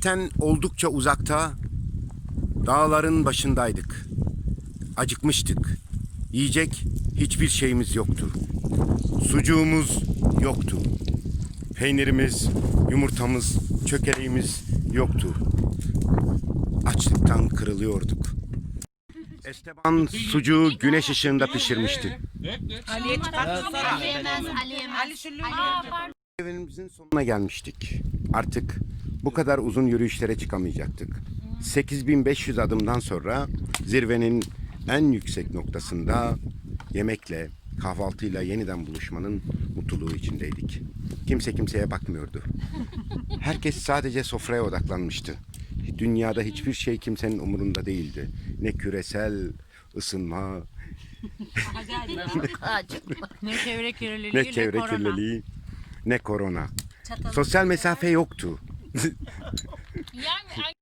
Ten oldukça uzakta, dağların başındaydık. Acıkmıştık. Yiyecek hiçbir şeyimiz yoktu. Sucuğumuz yoktu. Peynirimiz, yumurtamız, çökeleğimiz yoktu. Açlıktan kırılıyorduk. Esteban sucuğu güneş ışığında pişirmişti. Ali yemez, Ali yemez. Ali Evimizin sonuna gelmiştik. Artık bu kadar uzun yürüyüşlere çıkamayacaktık. 8500 adımdan sonra zirvenin en yüksek noktasında yemekle, kahvaltıyla yeniden buluşmanın mutluluğu içindeydik. Kimse kimseye bakmıyordu. Herkes sadece sofraya odaklanmıştı. Dünyada hiçbir şey kimsenin umurunda değildi. Ne küresel ısınma, Ne çevre kirliliği ne çevre kirliliği, ne korona. Sosyal mesafe yoktu. Yani